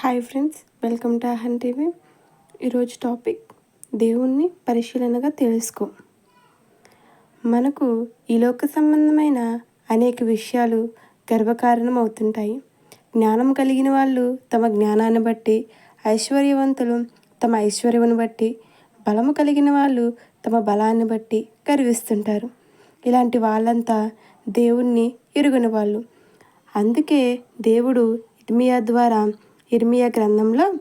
Hi friends welcome to Ahan TV ఈరోజు topic దేవుణ్ణి పరిశీలనగా తెలుసుకో. మనకు ఈ లోక సంబంధమైన అనేక విషయాలు గర్వకారణం అవుతుంటాయి జ్ఞానం కలిగిన వాళ్ళు తమ జ్ఞానాన్ని బట్టి ఐశ్వర్యవంతులు తమ ఐశ్వర్యమును బట్టి బలము కలిగిన వాళ్ళు తమ బలాన్ని బట్టి గర్విస్తుంటారు. ఇలాంటి వాళ్ళంతా దేవుణ్ణి ఎరుగని వాళ్ళు. అందుకే దేవుడు ఇర్మియా ద్వారా ఇర్మియా గ్రంథంలో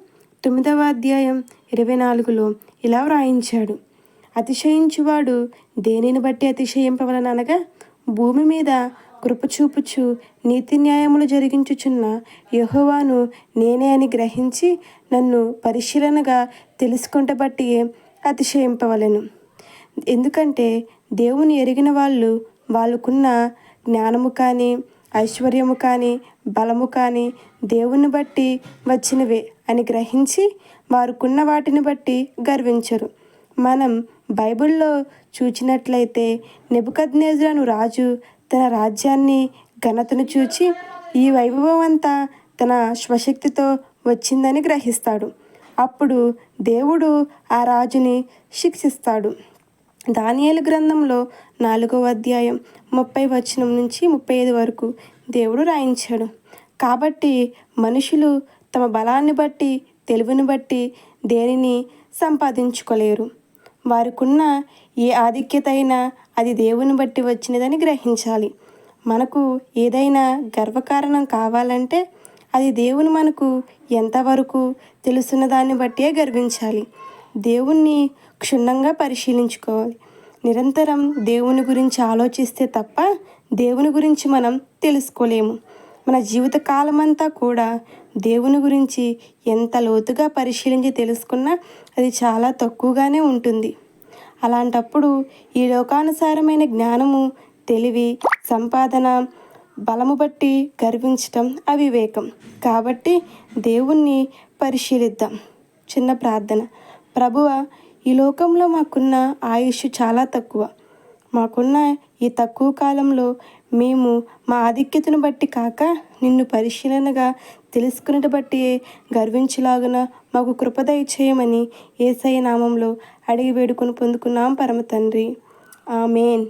తొమ్మిదవ అధ్యాయం ఇరవై నాలుగులో ఇలా వ్రాయించాడు. అతిశయించువాడు దేనిని బట్టి అతిశయింపవలననగా భూమి మీద కృపచూపుచు నీతి న్యాయములు జరిగించుచున్న యహోవాను నేనే అని గ్రహించి నన్ను పరిశీలనగా తెలుసుకుంట బట్టి అతిశయింపవలను. ఎందుకంటే దేవుని ఎరిగిన వాళ్ళు వాళ్ళకున్న జ్ఞానము కానీ ఐశ్వర్యము కానీ బలము కానీ దేవుని బట్టి వచ్చినవే అని గ్రహించి వారుకున్న వాటిని బట్టి గర్వించరు. మనం బైబిల్లో చూచినట్లయితే నెబుకద్నేజులను రాజు తన రాజ్యాన్ని ఘనతను చూచి ఈ వైభవం అంతా తన స్వశక్తితో వచ్చిందని గ్రహిస్తాడు. అప్పుడు దేవుడు ఆ రాజుని శిక్షిస్తాడు. దానియేలు గ్రంథంలో నాలుగవ అధ్యాయం ముప్పై వచనం నుంచి ముప్పై ఐదు వరకు దేవుడు రాయించాడు. కాబట్టి మనుషులు తమ బలాన్ని బట్టి తెలివిని బట్టి దేనిని సంపాదించుకోలేరు. వారికున్న ఏ ఆధిక్యత అయినా అది దేవుని బట్టి వచ్చినదని గ్రహించాలి. మనకు ఏదైనా గర్వకారణం కావాలంటే అది దేవుని మనకు ఎంతవరకు తెలుసున్న దాన్ని బట్టే గర్వించాలి. దేవుణ్ణి క్షుణ్ణంగా పరిశీలించుకోవాలి. నిరంతరం దేవుని గురించి ఆలోచిస్తే తప్ప దేవుని గురించి మనం తెలుసుకోలేము. మన జీవిత కాలమంతా కూడా దేవుని గురించి ఎంత లోతుగా పరిశీలించి తెలుసుకున్నా అది చాలా తక్కువగానే ఉంటుంది. అలాంటప్పుడు ఈ లోకానుసారమైన జ్ఞానము తెలివి సంపాదన బలము బట్టి గర్వించటం అవివేకం. కాబట్టి దేవుణ్ణి పరిశీలిద్దాం. చిన్న ప్రార్థన. ప్రభువ ఈ లోకంలో మాకున్న ఆయుష్ చాలా తక్కువ. మాకున్న ఈ తక్కువ కాలంలో మేము మా ఆధిక్యతను బట్టి కాక నిన్ను పరిశీలనగా తెలుసుకున్నట బట్టి గర్వించలాగున మాకు కృపదయ చేయమని ఏసై నామంలో అడిగి వేడుకొని పొందుకున్నాం పరమ తండ్రి. ఆమెన్.